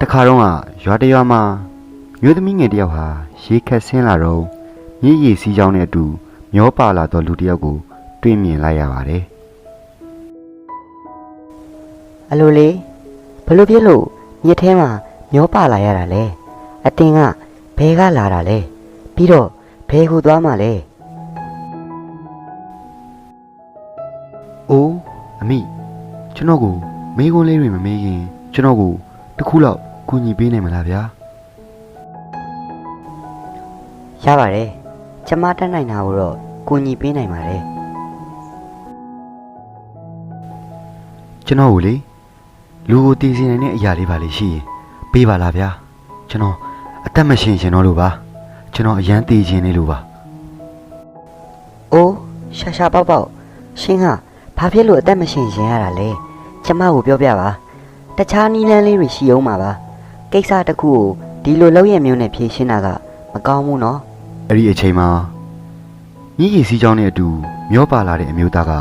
တခါတော့ကရွာတစ်ရွာမှာမျိုးသမီးငယ်တစ်ယောက်ဟာရေခက်ဆင်းလာတော့မြည်ရည်စီးကြောင်းနဲ့အတူမျောပါလာတော့လူတစ်ယောက်ကို တွေ့မြင်လိုက်ရပါတယ်အလိုလေဘလို့ဖြစ်လို့မြစ်ထဲမှာမျောပါလာရတာလဲအတင်းကဘဲကလာတာလဲပြီးတော့ဘဲကိုသွားမှလဲ။အိုးအမိကျွန်တော်ကိုမေးခွန်းလေးတွေမမေးခင် ကျွန်တော်ကိုတစ်ခုလောက်ကူညီပေးနိုင်မလားဗျာရပါတယ်ကျမတက်နိုင်တာကိုတော့ကူညီပေးနိုင်ပါတယ်။ကျွန်တော်ကိုလေလူကိုတည်စီနိုင်တဲ့အရာလေးပါလေရှိရင်ပေးပါလားဗျာ။ကျွန်တော်အသက်မရှင်ရှင်တော့လို့ပါ။ကျွန်တော်အရန်တည်ခြင်းလေးလို့ပါအိုးရှာရှာပေါက်ပေါက်ရှင်ကဘာဖြစ်လို့အသက်မရှင်ရှင်ရတာလဲကျမကိုပြောပြပါ တခြားနီးလန်းလေးတွေရှိအောင်ပါပါကိစ္စတစ်ခုကိုဒီလိုလောက်ရမျိုးနဲ့ဖြေရှင်းတာကမကောင်းဘူးနော်။အဲ့ဒီအချိန်မှာမြည်ရည်စီးကြောင်းနဲ့အတူမျောပါလာတဲ့အမျိုးသားက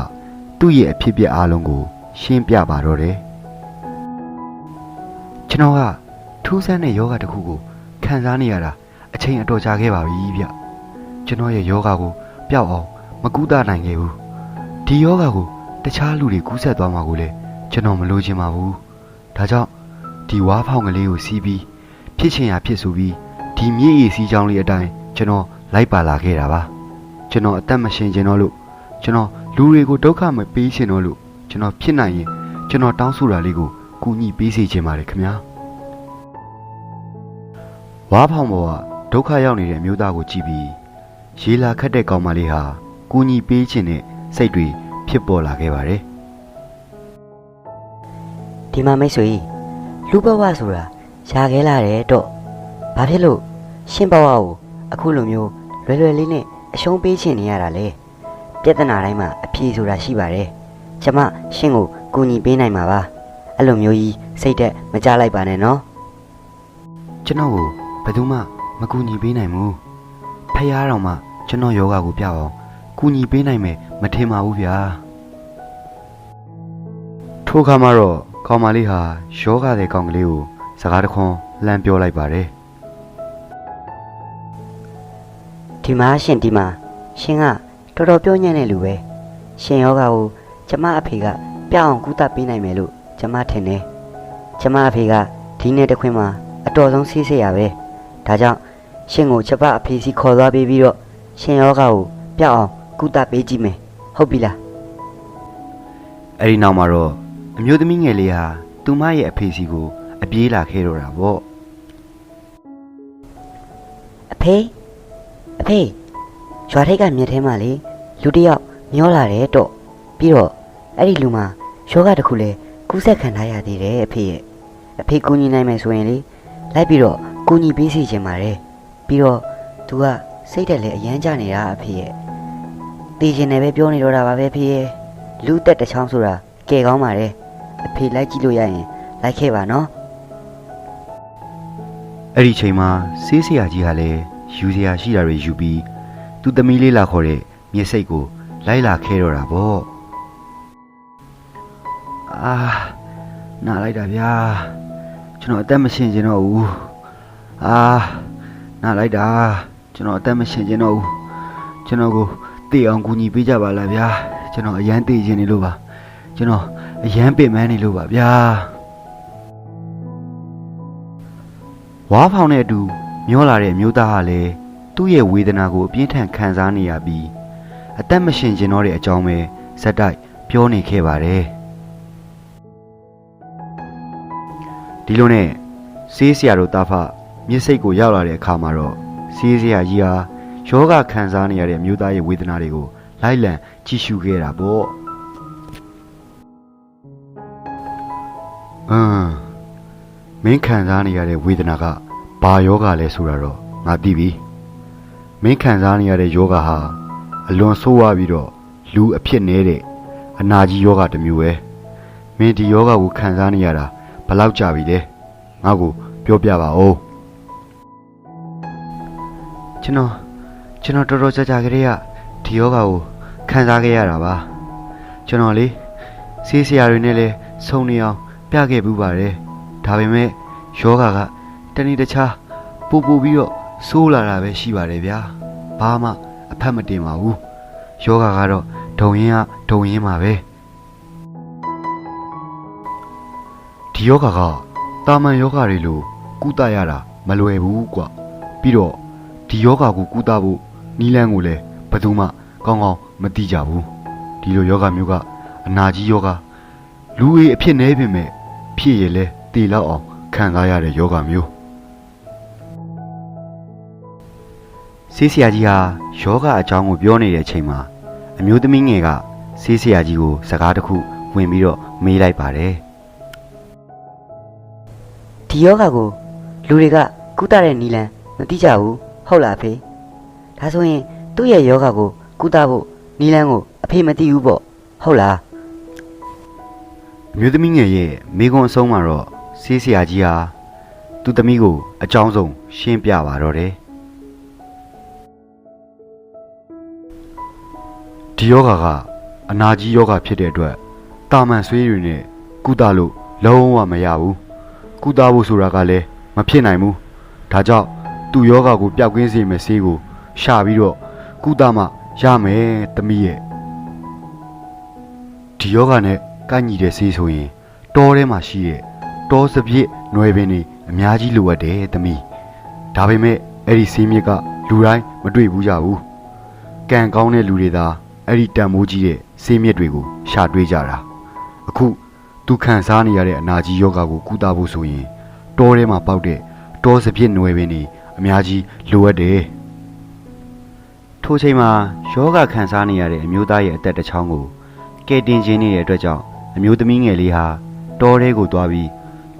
သူ့ရဲ့အဖြစ်အပျက်အားလုံးကို ရှင်းပြပါတော့တယ်။ကျွန်တော်ကထူးဆန်းတဲ့ယောဂတစ်ခုကိုခံစားနေရတာအချိန်အတော်ကြာခဲ့ပါပြီဗျ။ကျွန်တော်ရဲ့ယောဂကိုပျောက်အောင်မကူးတာနိုင်ခဲ့ဘူး။ဒီယောဂကိုတခြားလူတွေကူးဆက်သွားမှာကိုလည်းကျွန်တော်မလိုချင်ပါဘူး။ ဒါကြောင့်ဒီဝါးဖောင်ကလေးကိုစီးပြီးဖြစ်ချင်ရာဖြစ်ဆိုပြီးဒီမြည်ရည်စီးကြောင်းလေးအတိုင်းကျွန်တော်လိုက်ပါလာခဲ့တာပါ။ကျွန်တော်အသက်မရှင်ချင်တော့လို့ကျွန်တော်လူတွေကိုဒုက္ခမပေးချင်တော့လို့ကျွန်တော်ဖြစ်နိုင်ရင်ကျွန်တော်တောင်းဆိုတာလေးကိုကူညီပေးစေချင်ပါတယ်ခင်ဗျာဝါးဖောင်ပေါ်ကဒုက္ခရောက်နေတဲ့အမျိုးသားကိုကြည့်ပြီးရေလာခတ်တဲ့ကောင်မလေးဟာကူညီပေးခြင်းနဲ့စိတ်တွေဖြစ်ပေါ်လာခဲ့ပါတယ် ဒီမှာမိတ်ဆွေလူဘဝဆိုတာရှာခဲလာတယ်တော့ဘာဖြစ်လို့ရှင်ဘဝကိုအခုလိုမျိုးလွယ်လွယ်လေးနဲ့အရှုံးပေးချင်နေရတာလဲပြဿနာတိုင်းမှာအဖြေဆိုတာရှိပါတယ်ကျမရှင်ကိုကူညီပေးနိုင်မှာပါအဲ့လိုမျိုးကြီးစိတ်သက်မကြလိုက်ပါနဲ့နော်ကျွန်တော်ကိုဘယ်သူမှမကူညီပေးနိုင်ဘူးဖះတော်မှကျွန်တော်ယောဂကိုပြအောင်ကူညီပေးနိုင်မယ်မထင်ပါဘူးဗျာထိုအခါမှာတော့ ကောင်မလေးဟာယောဂတဲ့ကောင်ကလေးကိုစကားတခွန်းလှမ်းပြောလိုက်ပါတယ်ဒီမှာရှင်ဒီမှာရှင်ကတော်တော်ပြောညံ့တဲ့လူပဲရှင်ယောဂကိုကျမအဖေကပြအောင်ကူးတတ်ပေးနိုင်မယ်လို့ကျမထင်တယ်ကျမအဖေကဒီနေ့တစ်ခွင်မှာအတော်ဆုံးဆေးဆေးရပဲဒါကြောင့်ရှင်ကိုချက်ပအဖေစီခေါ်သွားပေးပြီးတော့ရှင်ယောဂကိုပြအောင်ကူးတတ်ပေးကြည့်မယ်ဟုတ်ပြီလားအဲ့ဒီနောက်မှာတော့ အမျိုးသမီးငယ်လေးဟာသူမရဲ့အဖေစီကို အပြေးလာခဲ့တော့တာပေါ့အဖေအဖေရွာထိပ်ကမြက်ထဲမှာလေလူတစ်ယောက်မျောလာတယ်တော့ပြီးတော့အဲ့ဒီလူမှာယောဂတစ်ခုလဲကူးဆက်ခံထားရသေးတယ်အဖေရဲ့အဖေကူညီနိုင်မယ်ဆိုရင်လေလိုက်ပြီးတော့ကူညီပေးစီခြင်းပါတယ်ပြီးတော့သူကစိတ်တက်လဲအရန်ကြနေတာအဖေရဲ့တည်ခြင်းနဲ့ပဲပြောနေတော့တာပါပဲအဖေရဲ့လူတက်တစ်ချောင်းဆိုတာကဲကောင်းပါတယ် အဖေလိုက်ကြည့်လို့ရရင်လိုက်ခဲ့ပါနော်အဲ့ဒီချိန်မှာဆေးဆရာကြီးကလည်းယူစရာရှိတာတွေယူပြီးသူသမီးလေးလာခေါ်တဲ့မျက်စိတ်ကို လိုက်လာခဲ့တော့တာပေါ့အာနားလိုက်တာဗျာကျွန်တော်အသက်မရှင်ကျင်တော့ဘူးအာနားလိုက်တာကျွန်တော်အသက်မရှင်ကျင်တော့ဘူးကျွန်တော်ကိုတေအောင်ကူညီပေးကြပါလားဗျာကျွန်တော်အရန်တေခြင်းနေလို့ပါကျွန်တော် အရန်ပင်ပန်းနေလို့ပါဗျာဝါးဖောင်နဲ့အတူမျောလာတဲ့မျိုးသားဟာလည်းသူ့ရဲ့ဝေဒနာကိုအပြင်းထန်ခံစားနေရပြီးအသက်မရှင်ကျင်တော့တဲ့အကြောင်းပဲဇက်တိုက်ပြောနေခဲ့ပါတယ်ဒီလိုနဲ့ဆေးဆရာတို့တာဖမျက်စိတ်ကိုရောက်လာတဲ့အခါမှာတော့ဆေးဆရာကြီးဟာယောဂခံစားနေရတဲ့မျိုးသားရဲ့ဝေဒနာတွေကိုလိုက်လံကြည့်ရှုခဲ့တာပေါ့ အင်းမင်းခံစားနေရတဲ့ဝေဒနာကဘာယောဂလဲဆိုတာတော့ငါသိပြီမင်းခံစားနေရတဲ့ယောဂဟာအလွန်ဆိုးဝါးပြီးတော့လူအဖြစ်နေတဲ့အနာကြီးယောဂတစ်မျိုးပဲမင်းဒီယောဂကိုခံစားနေရတာဘယ်လောက်ကြာပြီလဲငါ့ကိုပြောပြပါဦးကျွန်တော်ကျွန်တော်တော်တော်ကြာကြာကလေးကဒီယောဂကိုခံစားခဲ့ရတာပါကျွန်တော်လေဆေးဆရာတွေနဲ့လည်းဆုံနေအောင် ပြခဲ့ပူပါတယ်ဒါပေမဲ့ယောဂကတနေ့တခြားပူပူပြီးတော့ဆိုးလာတာပဲရှိပါတယ်ဗျာဘာမှအဖက်မတင်ပါဘူးယောဂကတော့ဒုံရင်ကဒုံရင်ပါပဲဒီယောဂကတာမန်ယောဂတွေလိုကုသရတာမလွယ်ဘူးကွပြီးတော့ဒီယောဂကိုကုသဖို့နီးလန်းကိုလည်းဘယ်သူမှကောင်းကောင်းမသိကြဘူးဒီလိုယောဂမျိုးကအနာကြီးယောဂလူအေးအဖြစ်နေပြင်မဲ့ ဖြစ်ရလဲတည်လောက်အောင်ခံစားရတဲ့ယောဂမျိုးဆေးဆရာကြီးဟာယောဂအကြောင်းကိုပြောနေတဲ့အချိန်မှာအမျိုးသမီးငယ်ကဆေးဆရာကြီးကို စကားတစ်ခုဝင်ပြီးတော့မေးလိုက်ပါတယ်ဒီယောဂကိုလူတွေကကုသတဲ့နီလန်မသိကြဘူးဟုတ်လားအဖေဒါဆိုရင်သူ့ရဲ့ယောဂကိုကုသဖို့နီလန်ကိုအဖေမသိဘူးပေါ့ဟုတ်လားအ မျိုးသမီးငယ်ရဲ့မိကွန်းအဆုံးမှာတော့ဆေးဆရာကြီးဟာသူ့သမီးကိုအကြောင်းဆုံးရှင်းပြပါတော့တယ်ဒီယောဂကအနာကြီးယောဂဖြစ်တဲ့အတွက်တာမန်ဆွေးတွေနဲ့ကုသလို့လုံးဝမရဘူးကုသဖို့ဆိုတာကလည်းမဖြစ်နိုင်ဘူးဒါကြောင့်သူ့ယောဂကိုပျောက်ကင်းစေမယ့်ဆေးကိုရှာပြီးတော့ကုသမှရမယ်သမီးရဲ့ဒီယောဂနဲ့ ကန့်ညီတဲ့ဆေးဆိုရင်တောထဲမှာရှိတဲ့တောစပြစ်နွယ်ပင်တွေအများကြီးလိုအပ်တယ်သမီးဒါပေမဲ့အဲ့ဒီဆေးမြစ်ကလူတိုင်းမတွေ့ဘူးကြဘူးကံကောင်းတဲ့လူတွေသာအဲ့ဒီတန်မိုးကြီးတဲ့ဆေးမြစ်တွေကိုရှာတွေ့ကြတာအခုသူခံစားနေရတဲ့အနာကြီးယောဂါကိုကုသဖို့ဆိုရင်တောထဲမှာပေါက်တဲ့တောစပြစ်နွယ်ပင်တွေအများကြီးလိုအပ်တယ်ထိုချိန်မှာယောဂခံစားနေရတဲ့အမျိုးသားရဲ့အသက်တစ်ချောင်းကိုကဲတင်ခြင်းနေတဲ့အတွက်ကြောင့် အမျိုးသမီးငယ်လေးဟာတောထဲကိုသွားပြီး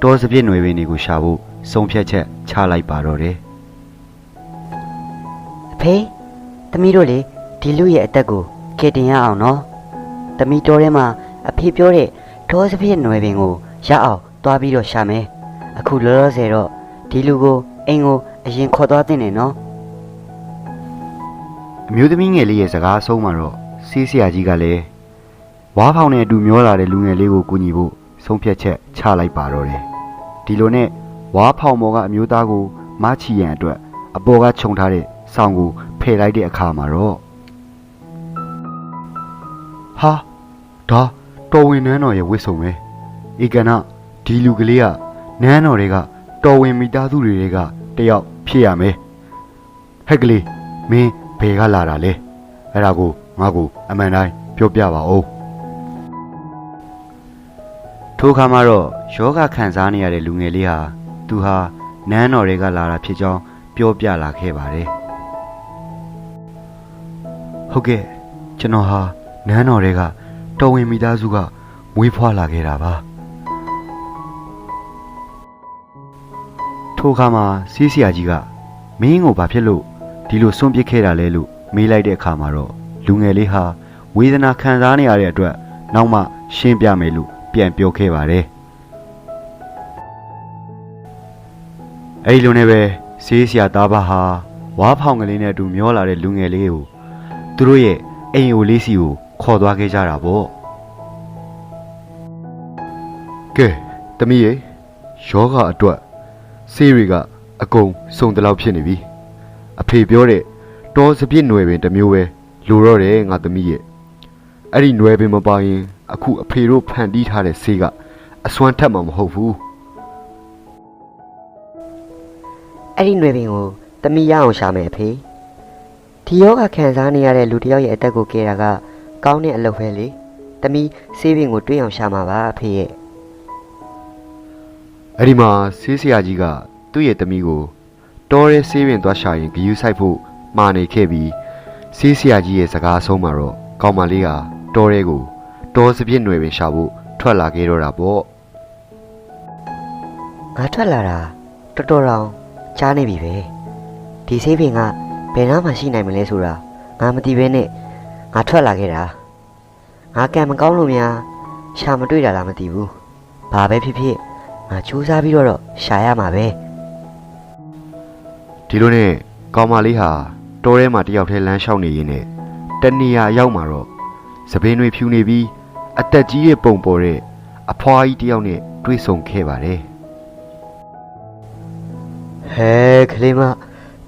တောစပြည့်နွယ်ပင်တွေကိုရှာဖို့ဆုံးဖြတ်ချက်ချလိုက်ပါတော့တယ်အဖေသမီးတို့လေဒီလူရဲ့အသက်ကိုကယ်တင်ရအောင်နော်သမီးတော်ထဲမှာအဖေပြောတဲ့ဒေါ်စပြည့်နွယ်ပင်ကိုရအောင်သွားပြီးတော့ရှာမယ်အခုလောလောဆယ်တော့ဒီလူကိုအိမ်ကိုအရင်ခေါ်သွားတင်တယ်နော်အမျိုးသမီးငယ်လေးရဲ့စကားအဆုံးမှာတော့ဆေးဆရာကြီးကလည်း ဝါးဖောင်နဲ့အတူမျောလာတဲ့လူငယ်လေးကိုကူညီဖို့ဆုံးဖြတ်ချက်ချလိုက်ပါတော့တယ်ဒီလိုနဲ့ဝါးဖောင်မော်ကအမျိုးသားကိုမချီရန်အတွက်အပေါ်ကခြုံထားတဲ့ဆောင်းကိုဖယ်လိုက်တဲ့အခါမှာတော့ဟာဒါတော်ဝင်နန်းတော်ရဲ့ဝစ်ဆုံပဲဧကနာဒီလူကလေးကနန်းတော်တွေကတော်ဝင်မိသားစုတွေတွေကတယောက်ဖြစ်ရမယ်ဟက်ကလေးမင်းဘယ်ကလာတာလဲအဲ့ဒါကိုငါ့ကိုအမှန်တိုင်းပြောပြပါဦး ထိုအခါမှာတော့ယောဂခံစားနေရတဲ့လူငယ်လေးဟာသူဟာနန်းတော်တွေကလာတာဖြစ်ကြောင်းပြောပြလာခဲ့ပါတယ်ဟုတ်ကဲ့ကျွန်တော်ဟာနန်းတော်တွေကတော်ဝင်မိသားစုကမွေးဖွားလာခဲ့တာပါထိုအခါမှာစီးဆရာကြီးကမင်းကိုဘာဖြစ်လို့ဒီလိုစွန့်ပစ်ခဲ့တာလဲလို့မေးလိုက်တဲ့အခါမှာတော့လူငယ်လေးဟာဝေဒနာခံစားနေရတဲ့အတွက်နောက်မှရှင်းပြမယ်လို့ ပြန်ပြောခဲ့ပါတယ်အဲဒီလိုနဲ့ပဲဆေးဆရာသားပါဟာဝါးဖောင်ကလေးနဲ့အတူမျောလာတဲ့လူငယ်လေးကိုသူတို့ရဲ့အိမ်အိုလေးစီကိုခေါ်သွားခဲ့ကြတာပေါ့ကဲတမီးရေယောဂအတွက်ဆေးတွေကအကုန်စုံတလောက်ဖြစ်နေပြီအဖေပြောတဲ့တောစပြစ်ຫນွယ်ပင်တစ်မျိုးပဲလိုတော့တယ်ငါသမီးရဲ့အဲ့ဒီຫນွယ်ပင်မပါရင် အခုအဖေတို့ဖန်တီးထားတဲ့ဆေးကအစွမ်းထက်မှမဟုတ်ဘူးအဲ့ဒီຫນွယ်ပင်ကိုသမီးရအောင်ရှာမယ်အဖေဒီယောဂခံစားနေရတဲ့လူတစ်ယောက်ရဲ့အသက်ကိုကယ်တာကကောင်းတဲ့အလုပ်ပဲလေသမီးဆေးပင်ကိုတွေးအောင်ရှာမှာပါအဖေရဲ့အဲ့ဒီမှာဆေးဆရာကြီးကသူ့ရဲ့သမီးကိုတောရဲဆေးပင်သွားရှာရင်ဂယူးဆိုင်ဖို့မှာနေခဲ့ပြီးဆေးဆရာကြီးရဲ့စကားအဆုံးမှာတော့ကောင်မလေးကတောရဲကို တောစပြစ်ຫນွယ်ပင်ရှာဖို့ထွက်လာခဲ့တော့တာပေါ့ငါထွက်လာတာတော်တော်တောင်ကြားနေပြီပဲဒီဆေးပင်ကဘယ်နားမှရှိနိုင်မလဲဆိုတာငါမသိဘဲနဲ့ငါထွက်လာခဲ့တာငါကံမကောင်းလို့များရှာမတွေ့တာလားမသိဘူးဘာပဲဖြစ်ဖြစ်ငါစူးစမ်းပြီးတော့တော့ရှာရမှာပဲဒီလိုနဲ့ကောင်မလေးဟာတောထဲမှာတယောက်တည်းလမ်းလျှောက်နေရင်းနဲ့တနေရာရောက်မှာတော့သပင်းတွေဖြူနေပြီး အသက်ကြီးရဲ့ပုံပေါ်တဲ့အဖွားကြီးတယောက်နဲ့တွေ့ဆုံခဲ့ပါတယ်ဟဲကလေးမ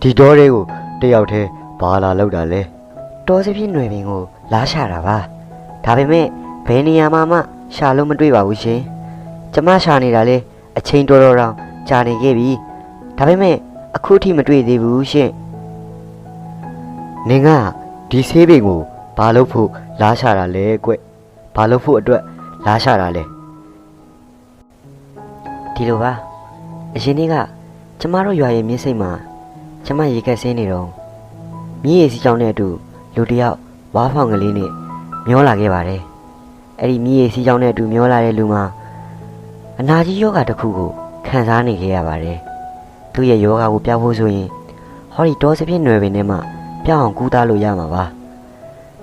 ဒီတော့တွေကိုတယောက်တည်းဘာလာလောက်တာလဲတော်စပြည့်ຫນွယ်ပင်ကိုလာရှာတာပါဒါပေမဲ့ဘယ်နေရာမှာမှရှာလို့မတွေ့ပါဘူးရှင်ကျမရှာနေတာလေအချိန်တော်တော်တောင်ကြာနေခဲ့ပြီဒါပေမဲ့အခုထိမတွေ့သေးဘူးရှင်နင်ကဒီဆေးပင်ကိုဘာလို့ဖို့လာရှာတာလဲကွ ဘာလို့ဖို့အတွက်လာရှာတာလဲဒီလိုပါအရင်နေ့ကကျမတို့ရွာရဲ့မြင်းစိတ်မှာကျမရေကက်ဆင်းနေတော့မြင်းရည်စီချောင်းနဲ့အတူလူတစ်ယောက်ဝါးဖောင်ကလေးနဲ့မျောလာခဲ့ပါတယ်အဲ့ဒီမြင်းရည်စီချောင်းနဲ့အတူမျောလာတဲ့လူမှာအနာကြီးယောဂတစ်ခုကိုခံစားနေခဲ့ရပါတယ်သူ့ရဲ့ယောဂကိုပြဖို့ဆိုရင်ဟောဒီတောစပြည့်နွယ်ပင်ထဲမှာပြောင်းအောင်ကူးသားလို့ရမှာပါ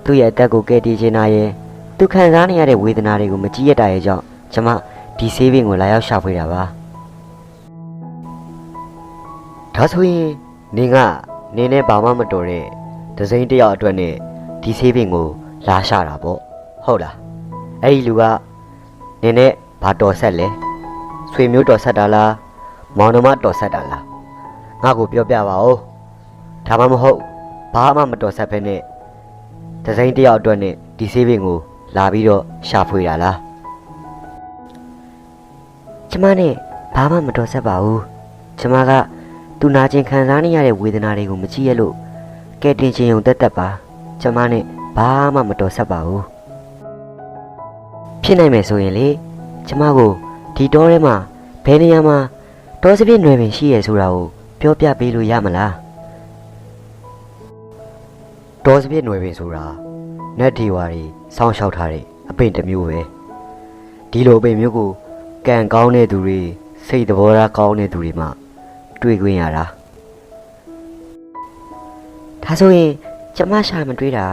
သူ့ရဲ့အသက်ကိုကယ်တင်ချင်တာရဲ့ သူခံစားနေရတဲ့ဝေဒနာတွေကိုမကြည့်ရတာရဲ့ကြောင့်ကျမဒီဆေးပင်ကိုလာရောက်ရှာဖွေတာပါဒါဆိုရင်နင်ကနင်နဲ့ဘာမှမတော်တဲ့ဒဇိန်တယောက်အတွက်နဲ့ဒီဆေးပင်ကိုလာရှာတာပေါ့ဟုတ်လားအဲ့ဒီလူကနင်နဲ့ဘာတော်ဆက်လဲဆွေမျိုးတော်ဆက်တာလားမောင်နှမတော်ဆက်တာလားငါ့ကိုပြောပြပါဦးဒါမှမဟုတ်ဘာမှမတော်ဆက်ဖ ೇನೆ ဒဇိန်တယောက်အတွက်နဲ့ဒီဆေးပင်ကို လာပြီးတော့ရှာဖွေတာလားကျမနဲ့ဘာမှမတော်ဆက်ပါဘူးကျမကသူနာကျင်ခံစားနေရတဲ့ဝေဒနာတွေကိုမကြည့်ရလို့ကဲတင်ခြင်းုံတက်တက်ပါကျမနဲ့ဘာမှမတော်ဆက်ပါဘူးဖြစ်နိုင်မယ်ဆိုရင်လေကျမကိုဒီတောထဲမှာဘယ်နေရာမှာတောစပြည့်နွယ်ပင်ရှိရဲဆိုတာကိုပြောပြပေးလို့ရမလားတော်စပြည့်ຫນွယ်ပင်ဆိုတာနတ်ဒီဝါရီ စောင့်ရှောက်ထားတဲ့အပင်တစ်မျိုးပဲဒီလိုအပင်မျိုးကိုကံကောင်းတဲ့သူတွေစိတ်သဘောထားကောင်းတဲ့သူတွေမှတွေ့ခွင့်ရတာဒါဆိုရင်ကျမရှာမတွေ့တာ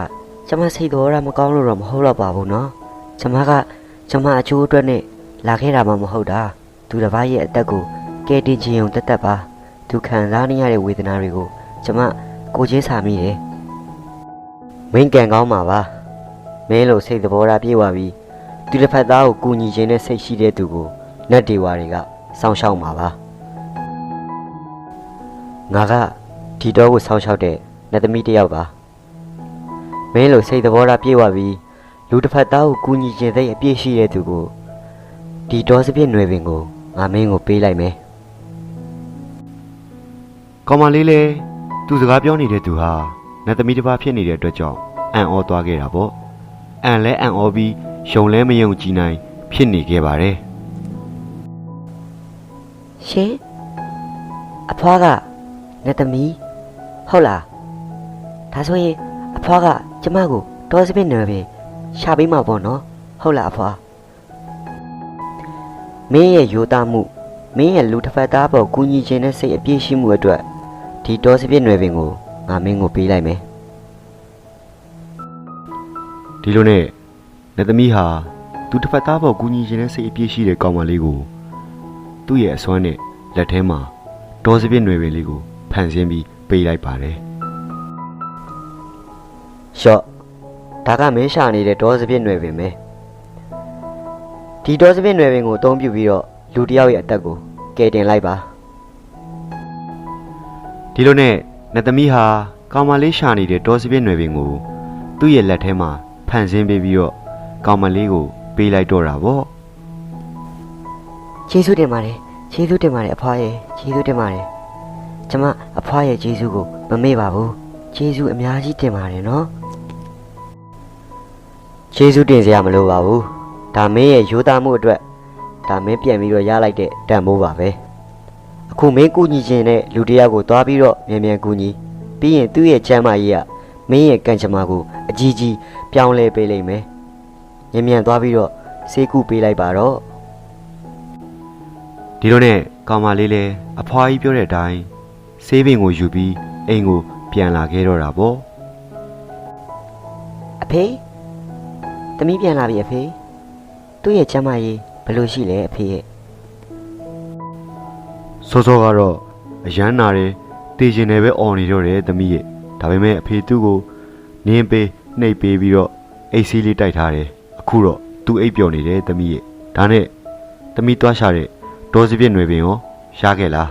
ကျမစိတ်သဘောထားမကောင်းလို့တော့မဟုတ်တော့ပါဘူးနော်ကျမကကျမအချိုးအတွက်နဲ့လာခဲ့တာမှမဟုတ်တာသူတစ်ပါးရဲ့အသက်ကိုကယ်တင်ခြင်းုံတက်တက်ပါသူခံစားနေရတဲ့ဝေဒနာတွေကိုကျမကိုချင်းစာမိတယ်မင်းကံကောင်းပါပါ မင်းလိုစိတ်သဘောထားပြေဝပြီးသူတစ်ဖက်သားကိုကူညီခြင်းနဲ့စိတ်ရှိတဲ့သူကိုနတ်ဒီဝါတွေကစောင်းရှောက်မှာပါငါကဒီတော့ကိုစောင်းရှောက်တဲ့နတ်သမီးတစ်ယောက်ပါမင်းလိုစိတ်သဘောထားပြေဝပြီးလူတစ်ဖက်သားကိုကူညီခြင်းစိတ်အပြည့်ရှိတဲ့သူကိုဒီတော့စပြည့်ຫນွယ်ပင်ကိုငါမင်းကိုပေးလိုက်မယ်ကောင်မလေးလေသူစကားပြောနေတဲ့သူဟာနတ်သမီးတစ်ပါးဖြစ်နေတဲ့အတွက်ကြောင့်အံ့ဩသွားခဲ့တာပေါ့ အံ့လဲအံ့ဩပြီးယုံလဲမယုံကြည်နိုင်ဖြစ်နေခဲ့ပါတယ်ရှင်အဖွားကနတ်သမီးဟုတ်လားဒါဆိုရင်အဖွားကကျမကိုတောစပင်းနယ်ပဲရှာပေးမှာပေါ့နော်ဟုတ်လားအဖွားမင်းရဲ့ယူသားမှုမင်းရဲ့လူတစ်ဖက်သားပေါ်ကူညီခြင်းနဲ့စိတ်အပြည့်ရှိမှုအတွက်ဒီတောစပင်းနယ်ပင်ကိုငါမင်းကိုပေးလိုက်မယ် ဒီလိုနဲ့နေသမီးဟာသူတစ်ဖက်သားပေါ်ကူညီခြင်းနဲ့စိတ်အပြည့်ရှိတဲ့ကောင်မလေးကိုသူ့ရဲ့အစွမ်းနဲ့လက်ထဲမှာတော်စပြစ်နယ်ပယ်လေးကိုဖန်ဆင်းပြီးပေးလိုက်ပါတယ်။ရှော့ဒါကမင်းရှာနေတဲ့တော်စပြစ်နယ်ပင်ပဲ။ဒီတော်စပြစ်နယ်ပင်ကိုအသုံးပြုပြီးတော့လူတယောက်ရဲ့အသက်ကိုကယ်တင်လိုက်ပါ။ဒီလိုနဲ့နေသမီးဟာကောင်မလေးရှာနေတဲ့တော်စပြစ်နယ်ပင်ကိုသူ့ရဲ့လက်ထဲမှာ ဖန်ဆင်းပေးပြီးတော့ကောင်မလေးကိုပေးလိုက်တော့တာပေါ့ကျေးဇူးတင်ပါတယ်ကျေးဇူးတင်ပါတယ်အဖွားရဲ့ကျေးဇူးတင်ပါတယ်ကျမအဖွားရဲ့ကျေးဇူးကိုမမေ့ပါဘူးကျေးဇူးအများကြီးတင်ပါတယ်နော်ကျေးဇူးတင်စရာမလိုပါဘူးဒါမင်းရဲ့ယူသားမှုအတွက်ဒါမင်းပြန်ပြီးတော့ရလိုက်တဲ့တန်မိုးပါပဲအခုမင်းကူညီခြင်းနဲ့လူတစ်ယောက်ကိုသွားပြီးတော့မြန်မြန်ကူညီပြီးရင်သူ့ရဲ့ချမ်းမကြီးကမင်းရဲ့ကံကြမ္မာကိုအကြီးကြီး ပြောင်းလဲပေးလိမ့်မယ်မြန်မြန်သွားပြီးတော့စေးကူပေးလိုက်ပါတော့ဒီလိုနဲ့ကောင်မလေးလည်းအဖွားကြီးပြောတဲ့အတိုင်းဆေးပင်ကိုယူပြီးအိမ်ကိုပြန်လာခဲ့တော့တာပေါ့အဖေသမီးပြန်လာပြီအဖေသူ့ရဲ့ကျမ်းမကြီးဘယ်လိုရှိလဲအဖေရဲ့စောစောကတော့အရန်နာတယ်တေချင်တယ်ပဲអော်နေတော့တယ်သမီးရဲ့ဒါပေမဲ့အဖေသူ့ကိုနင်းပေး နှိပ်ပေးပြီးတော့အိတ်စီးလေးတိုက်ထားတယ်အခုတော့သူ့အိပ်ပျော်နေတယ်သမီးရဲ့ဒါနဲ့သမီးသွားရှာတဲ့ဒေါ်စပြည့်နွယ်ပင်ရောရခဲ့လား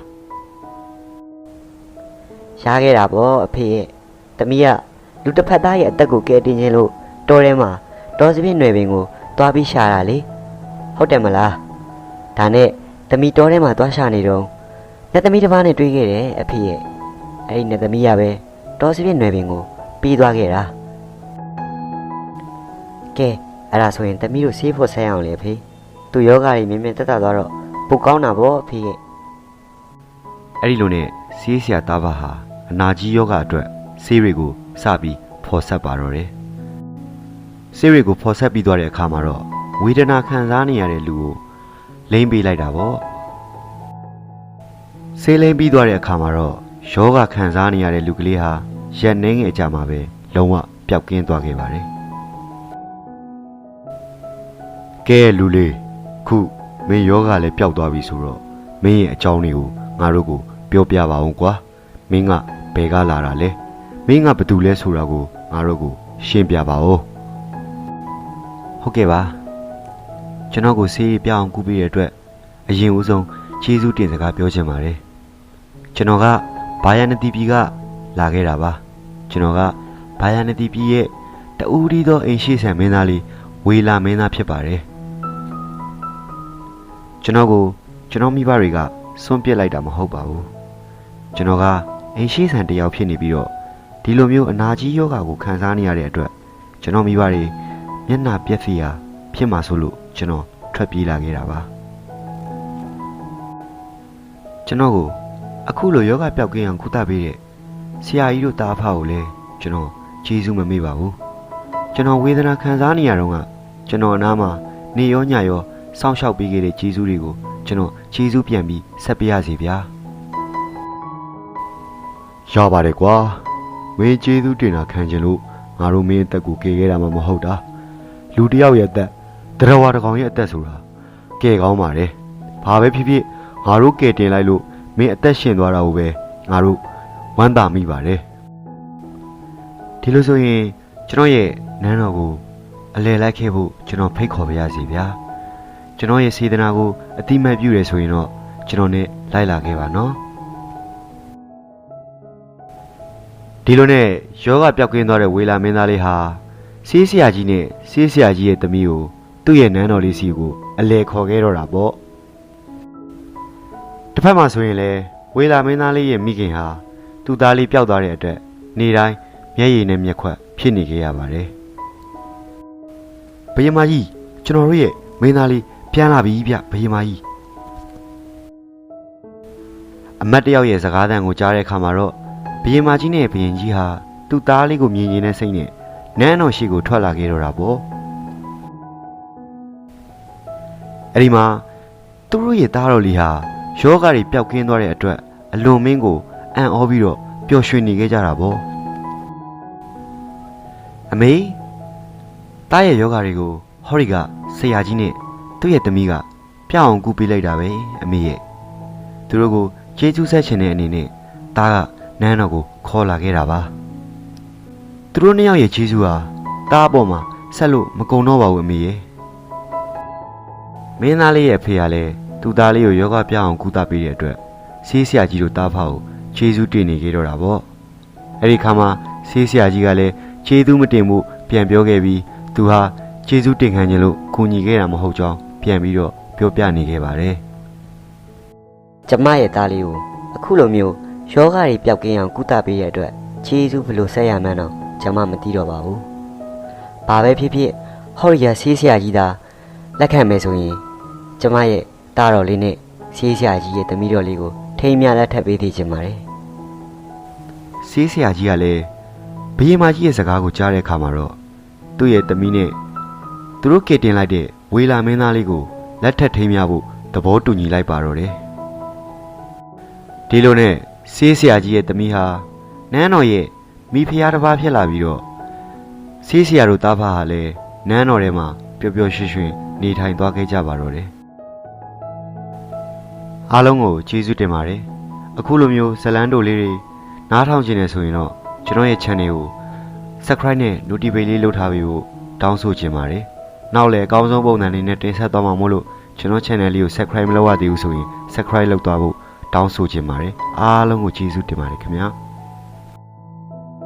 ရခဲ့တာပေါ့အဖေရဲ့သမီးကလူတစ်ဖက်သားရဲ့အသက်ကိုကယ်တင်ခြင်းလို့တော်ထဲမှာတော်စပြည့်ຫນွယ်ပင်ကိုသွားပြီးရှာတာလေဟုတ်တယ်မလားဒါနဲ့သမီးတော်ထဲမှာသွားရှာနေတော့ညသမီးတစ်ပါးနဲ့တွေ့ခဲ့တယ်အဖေရဲ့အဲ့ဒီညသမီးကပဲတော်စပြည့်ຫນွယ်ပင်ကိုပြီးသွားခဲ့တာ ကဲအဲ့ဒါဆိုရင်သမီးတို့ဆေးဖို့ဆက်အောင်လေအဖေသူယောဂကြီးမြင်မြင်တက်တက်သွားတော့ပိုကောင်းတာပေါ့အဖေရဲ့အဲ့ဒီလိုနဲ့ဆေးဆရာသားပါဟာအနာကြီးယောဂအတွက်ဆေးတွေကိုစပြီးဖော်ဆက်ပါတော့တယ်ဆေးတွေကိုဖော်ဆက်ပြီးသွားတဲ့အခါမှာတော့ဝေဒနာခံစားနေရတဲ့လူကိုလိမ့်ပေးလိုက်တာပေါ့ဆေးလိမ့်ပြီးသွားတဲ့အခါမှာတော့ယောဂခံစားနေရတဲ့လူကလေးဟာရက်နှင်းငယ်အကြာမှာပဲလုံးဝပျောက်ကင်းသွားခဲ့ပါတယ် ကဲလူလေးခုမင်းယောဂလည်းပျောက်သွားပြီဆိုတော့မင်းရဲ့အကြောင်းတွေကိုငါတို့ကိုပြောပြပါအောင်ကွာမင်းကဘယ်ကလာတာလဲမင်းကဘာတူလဲဆိုတာကိုငါတို့ကိုရှင်းပြပါဦးဟုတ်ကဲ့ပါကျွန်တော်ကိုဆေးရပြအောင်ကူပေးတဲ့အတွက်အရင်ဦးဆုံးကျေးဇူးတင်စကားပြောချင်ပါတယ်ကျွန်တော်ကဘာယာနတီပြည်ကလာခဲ့တာပါကျွန်တော်ကဘာယာနတီပြည်ရဲ့တူရီသောအိမ်ရှိဆန်မင်းသားလေးဝေလာမင်းသားဖြစ်ပါတယ် ကျွန်တော်ကိုကျွန်တော်မိဘတွေကစွန့်ပစ်လိုက်တာမဟုတ်ပါဘူးကျွန်တော်ကအိမ်ရှိဆန်တစ်ယောက်ဖြစ်နေပြီးတော့ဒီလိုမျိုးအနာကြီးယောဂါကိုခံစားနေရတဲ့အတွက်ကျွန်တော်မိဘတွေမျက်နှာပြက်စီရာဖြစ်မှာဆိုလို့ကျွန်တော်ထွက်ပြေးလာခဲ့တာပါကျွန်တော်ကိုအခုလိုယောဂပျောက်ကင်းအောင်ကုသပေးတဲ့ဆရာကြီးတို့တာအဖကိုလည်းကျွန်တော်ကျေးဇူးမမေ့ပါဘူးကျွန်တော်ဝေဒနာခံစားနေရတော့ကကျွန်တော်အနားမှာနေရောညရော စောင့်ရှောက်ပေးခဲ့တဲ့ကျေးဇူးတွေကိုကျွန်တော်ကျေးဇူးပြန်ပြီးဆက်ပေးရစီဗျာရပါတယ်ကွာမင်းကျေးဇူးတင်တာခံချင်လို့ငါတို့မင်းအသက်ကိုကယ်ခဲ့တာမှမဟုတ်တာလူတစ်ယောက်ရဲ့အသက်တရဝါတစ်ကောင်ရဲ့အသက်ဆိုတာကယ်ကောင်းပါတယ်ဘာပဲဖြစ်ဖြစ်ငါတို့ကယ်တင်လိုက်လို့မင်းအသက်ရှင်သွားတာကိုပဲငါတို့ဝမ်းသာမိပါတယ်ဒီလိုဆိုရင်ကျွန်တော်ရဲ့နန်းတော်ကိုအလယ်လိုက်ခဲ့ဖို့ကျွန်တော်ဖိတ်ခေါ်ပါရစေဗျာ ကျွန်တော်ရဲ့စေတနာကိုအတိမတ်ပြုတယ်ဆိုရင်တော့ကျွန်တော်နဲ့လိုက်လာခဲ့ပါနော်ဒီလိုနဲ့ယောဂပျောက်ကင်းသွားတဲ့ဝေလာမင်းသားလေးဟာဆေးဆရာကြီးနဲ့ဆေးဆရာကြီးရဲ့သမီးကိုသူ့ရဲ့နန်းတော်လေးစီကိုအလဲခေါ်ခဲ့တော့တာပေါ့တစ်ဖက်မှာဆိုရင်လည်းဝေလာမင်းသားလေးရဲ့မိခင်ဟာသူ့သားလေးပျောက်သွားတဲ့အတွက်နေတိုင်းမျက်ရည်နဲ့မျက်ခွက်ဖြစ်နေခဲ့ရပါတယ်ဘယမကြီးကျွန်တော်တို့ရဲ့မင်းသားလေး ပြန်လာပြီဗျဘယမကြီးအမတ်တယောက်ရဲ့စကားသံကိုကြားတဲ့အခါမှာတော့ဘယင်မကြီးနဲ့ဘယင်ကြီးဟာသူ့သားလေးကိုမြင်မြင်နဲ့စိတ်နဲ့နန်းတော်ရှိကိုထွက်လာခဲ့တော့တာပေါ့အဲ့ဒီမှာသူတို့ရဲ့သားတော်လေးဟာယောဂတွေပျောက်ကင်းသွားတဲ့အတွက်အလွန်မင်းကိုအံ့ဩပြီးတော့ပျော်ရွှင်နေခဲ့ကြတာပေါ့အမေတားရဲ့ယောဂတွေကိုဟော်ရီကဆရာကြီးနဲ့ သူ့ရဲ့သမီးကပြအောင်ကူပေးလိုက်တာပဲအမေရဲ့သူတို့ကိုကျေးဇူးဆက်ခြင်းတဲ့အနေနဲ့တားကနန်းတော်ကိုခေါ်လာခဲ့တာပါသူတို့နှစ်ယောက်ရဲ့ကျေးဇူးဟာတားအပေါ်မှာဆက်လို့မကုံတော့ပါဘူးအမေရဲ့မင်းသားလေးရဲ့ဖေကလည်းသူ့သားလေးကိုယောဂပြအောင်ကုသပေးတဲ့အတွက်ဆေးဆရာကြီးတို့တားဖောက်ကိုကျေးဇူးတင်နေခဲ့တော့တာပေါ့အဲ့ဒီခါမှာဆေးဆရာကြီးကလည်းကျေးဇူးမတင်မှုပြန်ပြောခဲ့ပြီးသူဟာကျေးဇူးတင်ခံခြင်းလို့ကူညီခဲ့တာမဟုတ်ကြောင်း ပြန်ပြီးတော့ပြောပြနေခဲ့ပါတယ်ကျမရဲ့သားလေးကိုအခုလိုမျိုးယောဂတွေပျောက်ကင်းအောင်ကုသပေးရတဲ့အတွက်ခြေစူးဘယ်လို့ဆက်ရမှန်းတော့ကျမမသိတော့ပါဘူး။ဘာပဲဖြစ်ဖြစ်ဟော်ရီယာဆေးဆရာကြီးသာလက်ခံမယ်ဆိုရင်ကျမရဲ့တားတော်လေးနဲ့ဆေးဆရာကြီးရဲ့သမီးတော်လေးကိုထိမ်းမြလက်ထပ်ပေးသေးချင်ပါတယ်ဆေးဆရာကြီးကလည်းဘယင်မကြီးရဲ့စကားကိုကြားတဲ့အခါမှာတော့သူ့ရဲ့သမီးနဲ့သူတို့ကယ်တင်လိုက်တဲ့ ဝေလာမင်းသားလေးကိုလက်ထပ်ထိမ်းမြဖို့သဘောတူညီလိုက်ပါတော့တယ်ဒီလိုနဲ့ဆေးဆရာကြီးရဲ့သမီးဟာနန်းတော်ရဲ့မိဖုရားတစ်ပါးဖြစ်လာပြီးတော့ဆေးဆရာတို့တားဖားဟာလည်းနန်းတော်ထဲမှာပျော်ပျော်ရွှင်ရွှင်နေထိုင်သွားခဲ့ကြပါတော့တယ်အားလုံးကိုကျေးဇူးတင်ပါတယ်အခုလိုမျိုးဇလန်းတို့လေးတွေနားထောင်ခြင်းနဲ့ဆိုရင်တော့ကျွန်တော်ရဲ့ channel ကို subscribe နဲ့ notification လေးလုပ်ထားပြီးဖို့တောင်းဆိုချင်ပါတယ် နောက်လည်းအကောင်းဆုံးပုံစံလေးနဲ့တင်ဆက်သွားမှာမို့လို့ကျွန်တော် channel လေးကို subscribe မလုပ်ရသေးဘူးဆိုရင် subscribe လုပ်သွားဖို့တောင်းဆိုချင်ပါတယ်အားလုံးကိုကျေးဇူးတင်ပါတယ်ခင်ဗျာ